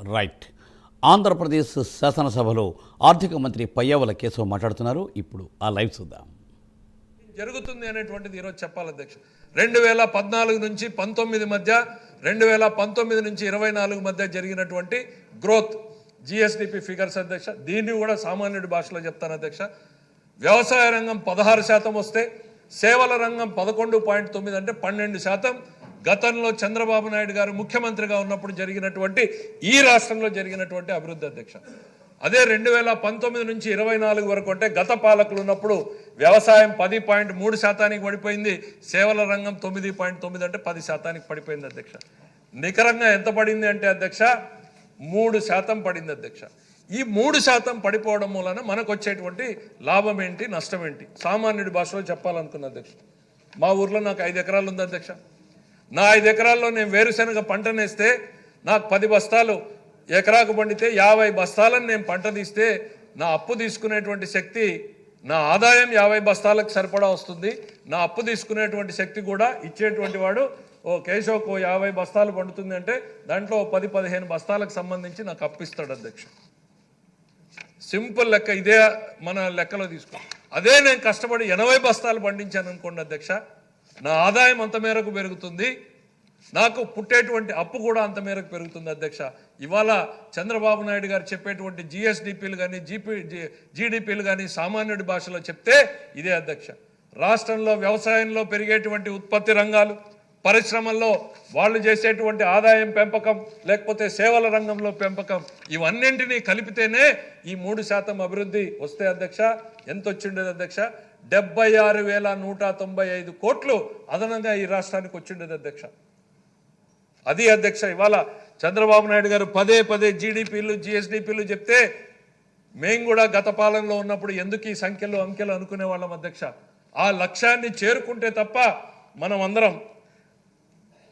Right. Andhra Pradesh శాసనసభలో ఆర్థిక మంత్రి పయ్యావల కేశవ్ మాట్లాడుతున్నారు. ఇప్పుడు ఆ లైవ్ చూద్దాం. జరుగుతుంది అనేటువంటిది ఈరోజు చెప్పాలి అధ్యక్ష. రెండు వేల పద్నాలుగు నుంచి పంతొమ్మిది మధ్య రెండు వేల పంతొమ్మిది నుంచి ఇరవై నాలుగు మధ్య జరిగినటువంటి గ్రోత్ జిఎస్డిపి ఫిగర్స్ అధ్యక్ష. దీన్ని కూడా సామాన్యుడి భాషలో చెప్తాను అధ్యక్ష. వ్యవసాయ రంగం పదహారు శాతం వస్తే సేవల రంగం పదకొండు పాయింట్ తొమ్మిది అంటే పన్నెండు శాతం. గతంలో చంద్రబాబు నాయుడు గారు ముఖ్యమంత్రిగా ఉన్నప్పుడు జరిగినటువంటి ఈ రాష్ట్రంలో జరిగినటువంటి అభివృద్ధి అధ్యక్ష. అదే రెండు వేల పంతొమ్మిది నుంచి ఇరవై నాలుగు వరకు అంటే గత పాలకులు ఉన్నప్పుడు వ్యవసాయం పది పాయింట్ మూడు శాతానికి పడిపోయింది సేవల రంగం తొమ్మిది పాయింట్ తొమ్మిది అంటే పది శాతానికి పడిపోయింది అధ్యక్ష. నికరంగా ఎంత పడింది అంటే అధ్యక్ష మూడు శాతం పడింది అధ్యక్ష. ఈ మూడు శాతం పడిపోవడం వలన మనకు వచ్చేటువంటి లాభం ఏంటి నష్టం ఏంటి సామాన్యుడి భాషలో చెప్పాలనుకున్న అధ్యక్ష. మా ఊర్లో నాకు ఐదు ఎకరాలు ఉంది అధ్యక్ష. నా ఐదు ఎకరాల్లో నేను వేరుశనగ పంటనేస్తే నాకు పది బస్తాలు ఎకరాకు పండితే యాభై బస్తాలను నేను పంట తీస్తే నా అప్పు తీసుకునేటువంటి శక్తి నా ఆదాయం యాభై బస్తాలకు సరిపడా వస్తుంది. నా అప్పు తీసుకునేటువంటి శక్తి కూడా ఇచ్చేటువంటి వాడు ఓ కేశవ్కు ఓ యాభై బస్తాలు పండుతుంది అంటే దాంట్లో పది పదిహేను బస్తాలకు సంబంధించి నాకు అప్పిస్తాడు అధ్యక్ష. సింపుల్ లెక్క ఇదే మన లెక్కలో తీసుకో. అదే నేను కష్టపడి ఎనభై బస్తాలు పండించాను అనుకోండి అధ్యక్ష నా ఆదాయం అంత మేరకు పెరుగుతుంది. నాకు పుట్టేటువంటి అప్పు కూడా అంత మేరకు పెరుగుతుంది అధ్యక్ష. ఇవాళ చంద్రబాబు నాయుడు గారు చెప్పేటువంటి జిఎస్డిపిలు కానీ జీపీ జీడిపిలు కానీ సామాన్యుడి భాషలో చెప్తే ఇదే అధ్యక్ష. రాష్ట్రంలో వ్యవసాయంలో పెరిగేటువంటి ఉత్పత్తి రంగాలు పరిశ్రమల్లో వాళ్ళు చేసేటువంటి ఆదాయం పెంపకం లేకపోతే సేవల రంగంలో పెంపకం ఇవన్నింటినీ కలిపితేనే ఈ మూడు శాతం అభివృద్ధి వస్తే అధ్యక్ష ఎంత వచ్చిండేది అధ్యక్ష? డెబ్బై ఆరు వేల నూట తొంభై ఐదు కోట్లు అదనంగా ఈ రాష్ట్రానికి వచ్చిండేది అధ్యక్ష. అది అధ్యక్ష ఇవాళ చంద్రబాబు నాయుడు గారు పదే పదే జీడిపిలు జిఎస్డిపిలు చెప్తే మేము కూడా గత పాలనలో ఉన్నప్పుడు ఎందుకు ఈ సంఖ్యలు అంకెలు అనుకునే వాళ్ళం అధ్యక్ష? ఆ లక్ష్యాన్ని చేరుకుంటే తప్ప మనం అందరం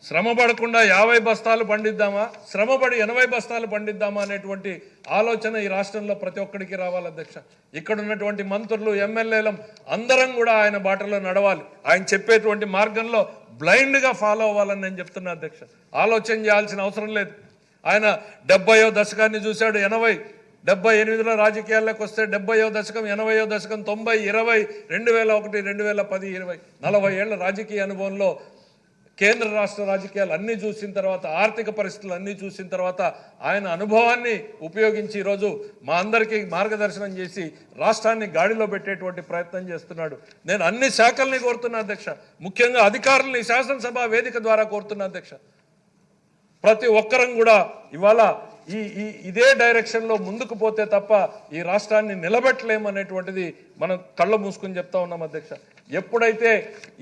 శ్రమ పడకుండా యాభై బస్తాలు పండిద్దామా? శ్రమపడి ఎనభై బస్తాలు పండిద్దామా అనేటువంటి ఆలోచన ఈ రాష్ట్రంలో ప్రతి ఒక్కడికి రావాలి అధ్యక్ష. ఇక్కడ ఉన్నటువంటి మంత్రులు ఎమ్మెల్యేలం అందరం కూడా ఆయన బాటలో నడవాలి. ఆయన చెప్పేటువంటి మార్గంలో బ్లైండ్గా ఫాలో అవ్వాలని నేను చెప్తున్నా అధ్యక్ష. ఆలోచన చేయాల్సిన అవసరం లేదు. ఆయన డెబ్బయో దశకాన్ని చూశాడు ఎనభై డెబ్బై ఎనిమిదిలో రాజకీయాల్లోకి వస్తే డెబ్బయో దశకం ఎనభైయో దశకం తొంభై ఇరవై రెండు వేల ఒకటి రెండు వేల పది ఇరవై నలభై ఏళ్ళ రాజకీయ అనుభవంలో కేంద్ర రాష్ట్ర రాజకీయాలు అన్నీ చూసిన తర్వాత ఆర్థిక పరిస్థితులు అన్నీ చూసిన తర్వాత ఆయన అనుభవాన్ని ఉపయోగించి ఈరోజు మా అందరికీ మార్గదర్శనం చేసి రాష్ట్రాన్ని గాడిలో పెట్టేటువంటి ప్రయత్నం చేస్తున్నాడు. నేను అన్ని శాఖల్ని కోరుతున్నా అధ్యక్ష. ముఖ్యంగా అధికారుల్ని శాసనసభ వేదిక ద్వారా కోరుతున్నా అధ్యక్ష. ప్రతి ఒక్కరం కూడా ఇవాళ ఈ ఈ ఇదే డైరెక్షన్లో ముందుకు పోతే తప్ప ఈ రాష్ట్రాన్ని నిలబెట్టలేమనేటువంటిది మనం కళ్ళు మూసుకుని చెప్తా ఉన్నాం అధ్యక్ష. ఎప్పుడైతే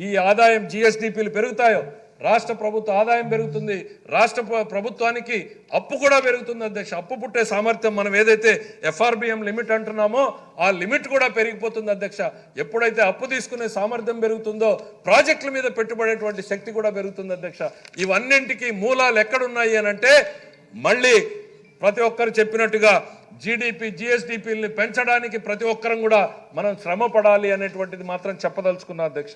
ఈ ఆదాయం జిఎస్డిపిలు పెరుగుతాయో రాష్ట్ర ప్రభుత్వ ఆదాయం పెరుగుతుంది. రాష్ట్ర ప్రభుత్వానికి అప్పు కూడా పెరుగుతుంది అధ్యక్ష. అప్పు పుట్టే సామర్థ్యం మనం ఏదైతే ఎఫ్ఆర్బిఎం లిమిట్ అంటున్నామో ఆ లిమిట్ కూడా పెరిగిపోతుంది అధ్యక్ష. ఎప్పుడైతే అప్పు తీసుకునే సామర్థ్యం పెరుగుతుందో ప్రాజెక్టుల మీద పెట్టుబడేటువంటి శక్తి కూడా పెరుగుతుంది అధ్యక్ష. ఇవన్నింటికి మూలాలు ఎక్కడున్నాయి అని అంటే మళ్ళీ ప్రతి ఒక్కరు చెప్పినట్టుగా జీడిపి జిఎస్డిపిల్ని పెంచడానికి ప్రతి ఒక్కరం కూడా మనం శ్రమ పడాలి అనేటువంటిది మాత్రం చెప్పదలుచుకున్నా అధ్యక్ష.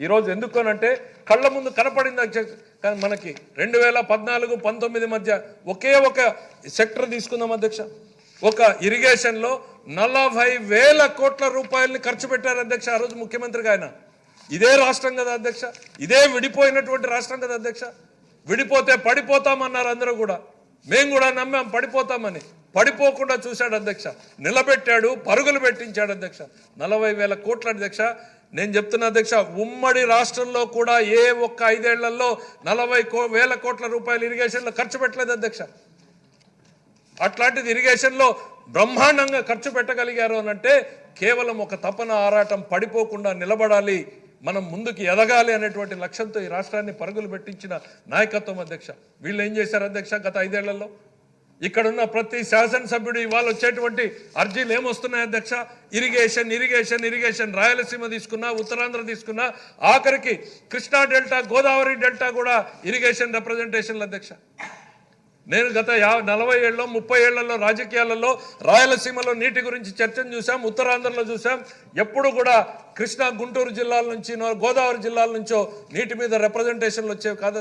ఈరోజు ఎందుకనంటే కళ్ళ ముందు కనపడింది అధ్యక్ష కానీ మనకి రెండు వేల పద్నాలుగు పంతొమ్మిది మధ్య ఒకే ఒక సెక్టర్ తీసుకుందాం అధ్యక్ష. ఒక ఇరిగేషన్లో నలభై వేల కోట్ల రూపాయలని ఖర్చు పెట్టారు అధ్యక్ష ఆ రోజు ముఖ్యమంత్రిగా ఆయన. ఇదే రాష్ట్రం కదా అధ్యక్ష. ఇదే విడిపోయినటువంటి రాష్ట్రం కదా అధ్యక్ష. విడిపోతే పడిపోతామన్నారు అందరూ కూడా. మేము కూడా నమ్మాం పడిపోతామని. పడిపోకుండా చూశాడు అధ్యక్ష. నిలబెట్టాడు పరుగులు పెట్టించాడు అధ్యక్ష. నలభై వేల కోట్ల అధ్యక్ష. నేను చెప్తున్న అధ్యక్ష ఉమ్మడి రాష్ట్రంలో కూడా ఏ ఒక్క ఐదేళ్ళలో నలభై కో వేల కోట్ల రూపాయలు ఇరిగేషన్లో ఖర్చు పెట్టలేదు అధ్యక్ష. అట్లాంటిది ఇరిగేషన్లో బ్రహ్మాండంగా ఖర్చు పెట్టగలిగారు అనంటే కేవలం ఒక తపన ఆరాటం పడిపోకుండా నిలబడాలి. మనం ముందుకు ఎదగాలి అనేటువంటి లక్ష్యంతో ఈ రాష్ట్రాన్ని పరుగులు పెట్టించిన నాయకత్వం అధ్యక్ష. వీళ్ళు ఏం చేశారు అధ్యక్ష గత ఐదేళ్ళలో? ఇక్కడున్న ప్రతి శాసనసభ్యుడు ఇవాళ వచ్చేటువంటి అర్జీలు ఏమొస్తున్నాయి అధ్యక్ష? ఇరిగేషన్ ఇరిగేషన్ ఇరిగేషన్ రాయలసీమ తీసుకున్నా ఉత్తరాంధ్ర తీసుకున్నా ఆఖరికి కృష్ణా డెల్టా గోదావరి డెల్టా కూడా ఇరిగేషన్ రిప్రజెంటేషన్లు అధ్యక్ష. నేను గత యా నలభై ఏళ్ళలో ముప్పై ఏళ్ళలో రాజకీయాలలో రాయలసీమలో నీటి గురించి చర్చను చూసాం ఉత్తరాంధ్రలో చూసాం ఎప్పుడు కూడా కృష్ణా గుంటూరు జిల్లాల నుంచి గోదావరి జిల్లాల నుంచో నీటి మీద రిప్రజెంటేషన్లు వచ్చేవి కాదు